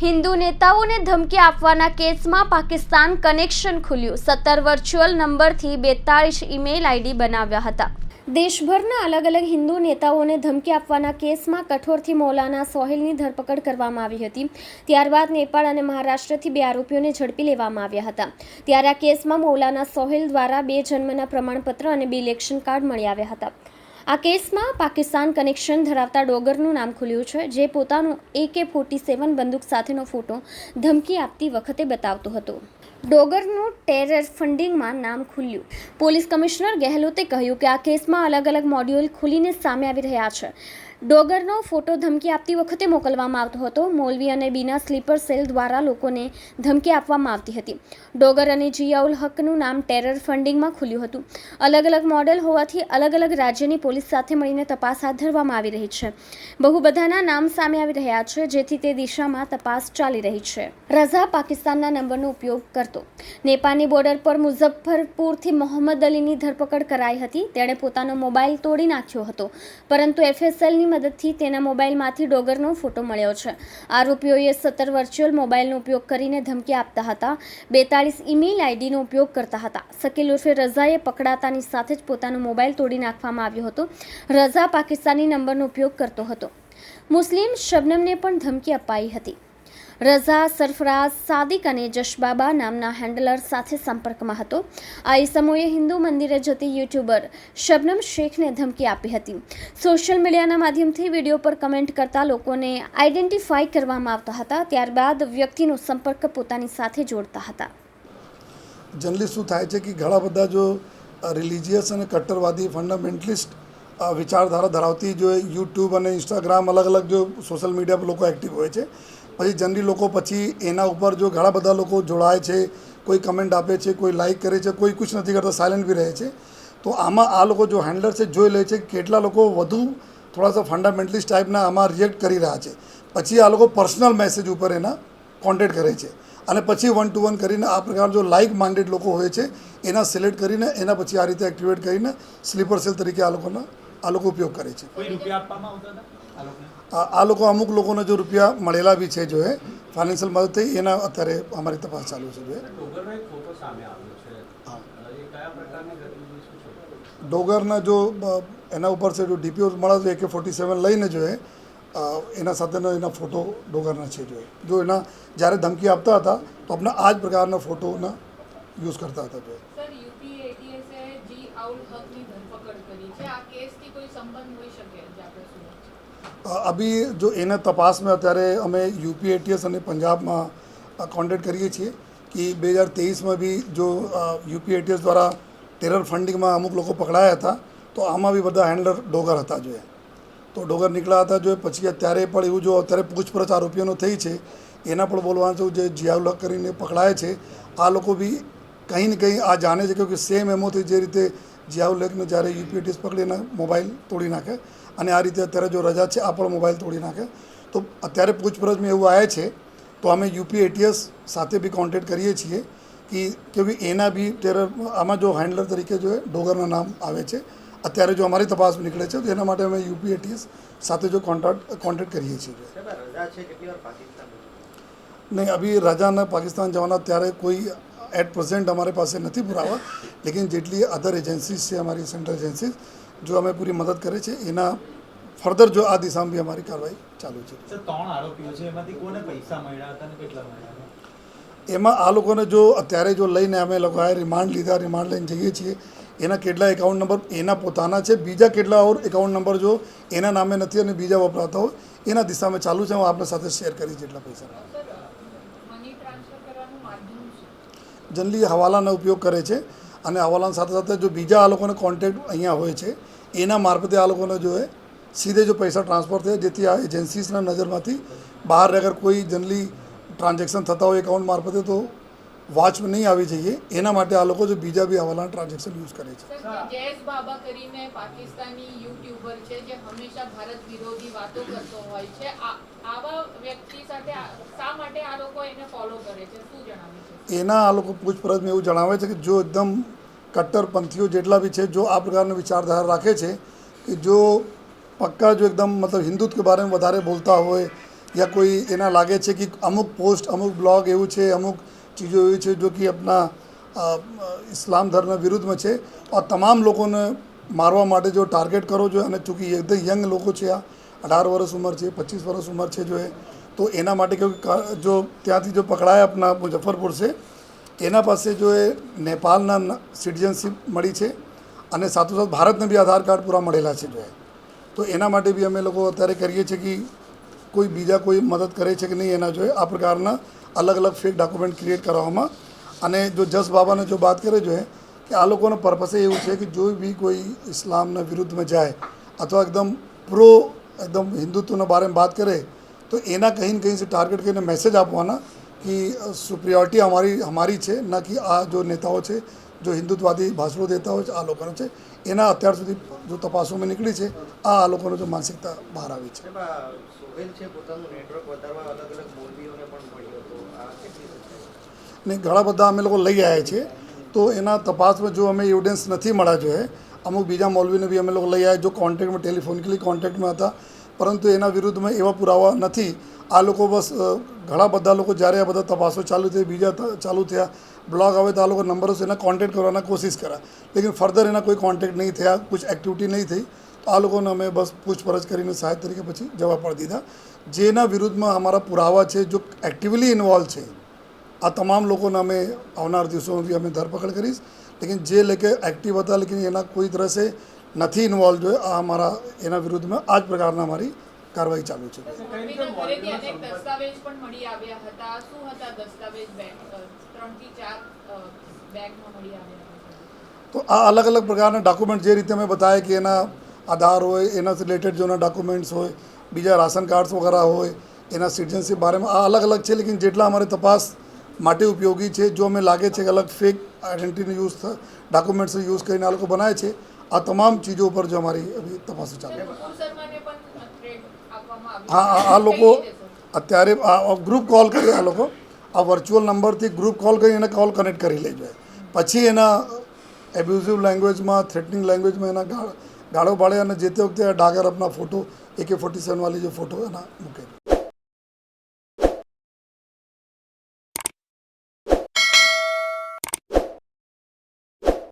હિન્દુ નેતાઓને ધમકી આપવાના કેસમાં પાકિસ્તાન કનેક્શન ખુલ્યું. સત્તર વર્ચ્યુઅલ નંબરથી બેતાળીસ ઈમેલ આઈડી બનાવ્યા હતા. દેશભરના અલગ અલગ હિન્દુ નેતાઓને ધમકી આપવાના કેસમાં કઠોરથી મૌલાના સોહેલની ધરપકડ કરવામાં આવી હતી. ત્યારબાદ નેપાળ અને મહારાષ્ટ્રથી બે આરોપીઓને ઝડપી લેવામાં આવ્યા હતા. ત્યારે આ કેસમાં મૌલાના સોહેલ દ્વારા બે જન્મના પ્રમાણપત્ર અને બે ઇલેક્શન કાર્ડ મળી આવ્યા હતા. આ કેસમાં પાકિસ્તાન કનેક્શન ધરાવતા ડોગરનું નામ ખુલ્યું છે, જે પોતાનું એકે ફોર્ટી સેવન બંદૂક સાથેનો ફોટો ધમકી આપતી વખતે બતાવતો હતો. ડોગરનું ટેરર ફંડિંગમાં નામ ખુલ્યું. પોલીસ કમિશનર ગેહલોતે કહ્યું કે આ કેસમાં અલગ અલગ મોડ્યુલ ખુલીને સામે આવી રહ્યા છે. ડોગરનો ફોટો ધમકી આપતી વખતે મોકલવામાં આવતો હતો. મોલવી અને બીના સ્લીપર સેલ દ્વારા લોકોને ધમકી આપવામાં આવતી હતી. ડોગર અને જિયાઉલ હકનું નામ ટેરર ફંડિંગમાં ખુલ્યું હતું. અલગ અલગ મોડેલ હોવાથી અલગ અલગ રાજ્યની પોલીસ સાથે મળીને તપાસ હાથ ધરવામાં આવી રહી છે. બહુ બધાના નામ સામે આવી રહ્યા છે, જેથી તે દિશામાં તપાસ ચાલી રહી છે. રઝા પાકિસ્તાનના નંબરનો ઉપયોગ કરતો. નેપાળની બોર્ડર પર મુઝફ્ફરપુરથી મોહમ્મદ અલીની ધરપકડ કરાઈ હતી. તેણે પોતાનો મોબાઈલ તોડી નાખ્યો હતો. પરંતુ એફએસએલની મદદથી તેના મોબાઈલમાંથી ડોગરનો ફોટો મળ્યો છે. આરોપીઓએ સત્તર વર્ચ્યુઅલ મોબાઈલનો ઉપયોગ કરીને ધમકી આપતા હતા. બેતાળીસ ઈમેલ આઈડીનો ઉપયોગ કરતા હતા. શકીલ ઉર્ફે રઝાએ પકડાતાની સાથે જ પોતાનો મોબાઈલ તોડી નાખવામાં આવ્યો હતો. રઝા પાકિસ્તાની નંબરનો ઉપયોગ કરતો હતો. મુસ્લિમ શબનમને પણ ધમકી અપાઈ હતી. રઝા, સરફરાઝ, સાદિક અને જશબાબા નામના હેન્ડલર સાથે સંપર્કમાં હતો. આ ઇસમોએ હિન્દુ મંદિરે જતી યુટ્યુબર શબનમ શેખને ધમકી આપી હતી. સોશિયલ મીડિયાના માધ્યમથી વીડિયો પર કમેન્ટ કરતા લોકોને આઈડેન્ટિફાઈ કરવામાં આવતા હતા, ત્યારબાદ વ્યક્તિનો સંપર્ક પોતાની સાથે જોડતા હતા. જનરલી શું થાય છે કે ઘણા બધા જો રિલિજિયસ અને કટ્ટરવાદી ફંડામેન્ટલિસ્ટ વિચારધારા ધરાવતી જો યુટ્યુબ અને ઇન્સ્ટાગ્રામ અલગ અલગ જો સોશિયલ મીડિયા પર લોકો એક્ટિવ હોય છે પછી જનરલી લોકો પછી એના ઉપર જો ઘણા બધા લોકો જોડાય છે, કોઈ કમેન્ટ આપે છે, કોઈ લાઇક કરે છે, કોઈ કુછ નથી કરતા સાયલેન્ટ બી રહે છે. તો આમાં આ લોકો જો હેન્ડલર છે, જોઈ લે છે કેટલા લોકો વધુ થોડા સા ફંડામેન્ટલિસ્ટ ટાઈપના આમાં રિએક્ટ કરી રહ્યા છે. પછી આ લોકો પર્સનલ મેસેજ ઉપર એના કોન્ટેક્ટ કરે છે. અને પછી વન ટુ વન કરીને આ પ્રકાર જો લાઇક માઇન્ડેડ લોકો હોય છે, એના સિલેક્ટ કરીને એના પછી આ રીતે એક્ટિવેટ કરીને સ્લીપર સેલ તરીકે આ લોકોના આ લોકો ઉપયોગ કરે છે. કોઈ રૂપિયા આપવામાં આવતા હતા? આ લોકો અમુક લોકોને જો રૂપિયા મળેલા બી છે જો એ ફાઇનાન્શિયલ મદદથી એના અત્યારે અમારી તપાસ ચાલુ છે. ડોગરનો એક ફોટો સામે આવ્યો છે. એ કયા પ્રકારની ગતિવિધિ શું છે? ડોગરના જો એના ઉપર છે જો ડીપીઓ મળે તો એકે ફોર્ટી સેવન લઈને જોઈએ એના સાથેનો એના ફોટો ડોગરના છે જોએ જો એના જ્યારે ધમકી આપતા હતા તો આપણે આ જ પ્રકારના ફોટોના યુઝ કરતા હતા જો એ. સર યુપી એટીએસે જી આઉલ હકની ધરપકડ કરી છે આ કેસથી કોઈ સંબંધ હોઈ શકે જે આપણે અભી જો એના તપાસમાં અત્યારે અમે યુપી, એટીએસ અને પંજાબમાં કોન્ટેક્ટ કરીએ છીએ કે બે હજાર તેવીસમાં બી જો યુપી, એટીએસ દ્વારા ટેરર ફંડિંગમાં અમુક લોકો પકડાયા હતા, તો આમાં બી બધા હેન્ડલર ડોગર હતા જોઈએ તો ડોગર નીકળ્યા હતા જોઈએ પછી અત્યારે પણ એવું જો અત્યારે પૂછપરછ આરોપીઓનો થઈ છે, એના પણ બોલવાનું છે, જે જિયાઉલક કરીને પકડાય છે, આ લોકો બી કંઈ ને કંઈ આ જાણે છે કે સેમ એમોથી જે રીતે લેખને જ્યારે યુપીએટીસ પકડીને મોબાઈલ તોડી નાખે અને આ રીતે અત્યારે જો રજા છે આ પણ મોબાઈલ તોડી નાખે તો અત્યારે પૂછપરછમાં એવું આવે છે તો અમે યુપી એટીએસ સાથે બી કોન્ટેક્ટ કરીએ છીએ કે કેમકે એના બી ટેરર આમાં જો હેન્ડલર તરીકે જો ડોગરના નામ આવે છે અત્યારે જો અમારી તપાસ નીકળે છે તો એના માટે અમે યુપી એટીએસ સાથે જો કોન્ટેક્ટ કોન્ટેક્ટ કરીએ છીએ નહીં અભી રજાના પાકિસ્તાન જવાના ત્યારે કોઈ એટ પ્રેઝન્ટ અમારી પાસે નથી પુરાવા લેકિન જેટલી અધર એજન્સીઝ છે અમારી સેન્ટ્રલ એજન્સીઝ જો અમે પૂરી મદદ કરે છે એના ફર્ધર જો આ દિશામાં બી અમારી કાર્યવાહી ચાલુ છે. ત્રણ આરોપીઓ છે એમાંથી કોને પૈસા મળ્યા હતા અને કેટલા મળ્યા એમાં આ લોકોને જો અત્યારે જો લઈને અમે લોકોએ રિમાન્ડ લીધા રિમાન્ડ લઈને જઈએ છીએ એના કેટલા એકાઉન્ટ નંબર એના પોતાના છે બીજા કેટલા ઓર એકાઉન્ટ નંબર જો એના નામે નથી અને બીજા વપરાતા હોય એના દિશામાં ચાલુ છે હું આપને સાથે શેર કરીશ જેટલા પૈસા. જનરલી હવાલાનો ઉપયોગ કરે છે અને હવાલાની સાથે સાથે જો બીજા આ લોકોને કોન્ટેક્ટ અહીંયા હોય છે, એના મારફતે આ લોકોને જો એ સીધે જો પૈસા ટ્રાન્સફર થાય, જેથી આ એજન્સીસના નજરમાંથી બહાર અગર કોઈ જનરલી ટ્રાન્ઝેક્શન થતા હોય એકાઉન્ટ મારફતે તો વાચમાં નહીં આવી જઈએ એના માટે આ લોકો જો બીજા બી હવાલાના ટ્રાન્ઝેક્શન યુઝ કરે છે. જયેશ બાબા કરીને પાકિસ્તાની યુટ્યુબર છે જે હંમેશા ભારત વિરોધી વાતો કરતો હોય છે આવા વ્યક્તિ સાથે શા માટે આ લોકો એને ફોલો કરે છે? શું જણાવે એના આ લોકો પૂછપરછમાં એવું જણાવે છે કે જો એકદમ કટ્ટરપંથીઓ જેટલા બી છે જો આ પ્રકારનો વિચારધારા રાખે છે કે જો પક્કા જો એકદમ મતલબ હિન્દુત્વ કે બારેમાં વધારે બોલતા હોય યા કોઈ એના લાગે છે કે અમુક પોસ્ટ અમુક બ્લોગ એવું છે અમુક ચીજો એવી છે જો કે આપણા ઇસ્લામ ધર્મ વિરુદ્ધમાં છે. और તમામ લોકોને મારવા માટે જો ટાર્ગેટ કરો છો અને ચૂંકી એકદમ યંગ લોકો છે આ, અઢાર વર્ષ ઉંમર છે, પચીસ વર્ષ ઉંમર છે જો તો એના માટે કેવું જો ત્યાંથી જો પકડાયા આપના મુઝફ્ફરપુર છે એના પાસે જો એ નેપાળના સિટીઝનશીપ મળી છે અને સાથોસાથ ભારતને બી આધાર કાર્ડ પૂરા મળેલા છે જો તો એના માટે બી અમે લોકો અત્યારે કરીએ છીએ કે કોઈ બીજા કોઈ મદદ કરે છે કે નહીં એના જોઈએ આ પ્રકારના અલગ અલગ ફેક ડોક્યુમેન્ટ ક્રિએટ કરવામાં. અને જો જસ બાબાને જો વાત કરે છે કે આ લોકોનો પર્પસ એવું છે કે જો બી કોઈ ઇસ્લામના વિરુદ્ધમાં જાય અથવા એકદમ પ્રો એકદમ હિન્દુત્વના બારેમાં વાત કરે, તો એના કહીને કहीं ટાર્ગેટ કરીને મેસેજ આપવાના કે સુપ્રિયોરિટી અમારી અમારી છે, ના કે આ જો નેતાઓ છે જો હિન્દુત્વવાદી ભાષણો દેતા હોય છે આ લોકોનો છે. એના અત્યાર સુધી જો તપાસોમાં નીકળી છે આ આ લોકોનો જો માનસિકતા બહાર આવી છે. ને ઘણા બધા અમે લોકો લઈ આવ્યા છીએ. તો એના તપાસમાં જો અમે એવિડન્સ નથી મળ્યા જોઈએ અમુક બીજા મૌલવીને બી અમે લોકો લઈ આવ્યા જો કોન્ટેક્ટમાં ટેલિફોનિકલી કોન્ટેક્ટમાં હતા. પરંતુ એના વિરુદ્ધમાં એવા પુરાવા નથી. આ લોકો બસ ઘણા બધા લોકો જ્યારે આ બધા તપાસો ચાલુ થઈ બીજા ચાલુ થયા બ્લોગ આવે તો આ લોકો નંબરો એના કોન્ટેક્ટ કરવાના કોશિશ કરા લેકિન ફર્ધર એના કોઈ કોન્ટેક્ટ નહીં થયા કુછ એક્ટિવિટી નહીં થઈ તો આ લોકોને અમે બસ પૂછપરછ કરીને સાહેબ તરીકે પછી જવા પડી દીધા જેના વિરુદ્ધમાં અમારા પુરાવા છે જો એક્ટિવલી ઇન્વોલ્વ છે આ તમામ લોકોને અમે આવનાર દિવસોમાં બી અમે ધરપકડ કરીશ લેકિન જે લેકે એક્ટિવ હતા લેકિન એના કોઈ દ્રશ્ય નથી ઇન્વોલ્વ જોઈએ આ અમારા એના વિરુદ્ધમાં આ જ પ્રકારના અમારી કાર્યવાહી ચાલુ છે. મમ્મીના ઘરેથી અનેક દસ્તાવેજ પણ મળી આવ્યા હતા. શું હતા દસ્તાવેજ બેગ ત્રણથી ચાર અ, બેગમાં મળી આવ્યા હતા? તો આ અલગ અલગ પ્રકારના ડોક્યુમેન્ટ જે રીતે અમે બતાવ્યા કે એના આધાર હોય એના રિલેટેડ જોના ડોક્યુમેન્ટ્સ હોય બીજા રાશન કાર્ડ્સ વગેરે હોય એના સિટીઝનશીપ બારેમાં આ અલગ અલગ છે લેકિન જેટલા અમારે તપાસ માટે ઉપયોગી છે જો અમે લાગે છે કે અલગ ફેક આઈડેન્ટિટીનો યુઝ ડોક્યુમેન્ટ્સ યુઝ કરીને આ લોકો બનાવે છે આ તમામ ચીજો ઉપર જો અમારી તપાસ ચાલે ચાલુ છે મુકુલ શર્માને પણ થ્રેડ આપવામાં આવ્યું હા આ- આ લોકો અત્યારે આ ગ્રુપ કોલ કરી આ લોકો. આ વર્ચ્યુઅલ નંબરથી ગ્રુપ કોલ કરી એને કોલ કનેક્ટ કરી લેજો પછી એના એબ્યુઝિવ લેંગ્વેજમાં થ્રેટનિંગ લેંગ્વેજમાં એના ગાળો પાડે અને જે તે વખતે ડાગર આપના ફોટો એકે ફોર્ટી સેવન વાળી જે ફોટો એના મૂકે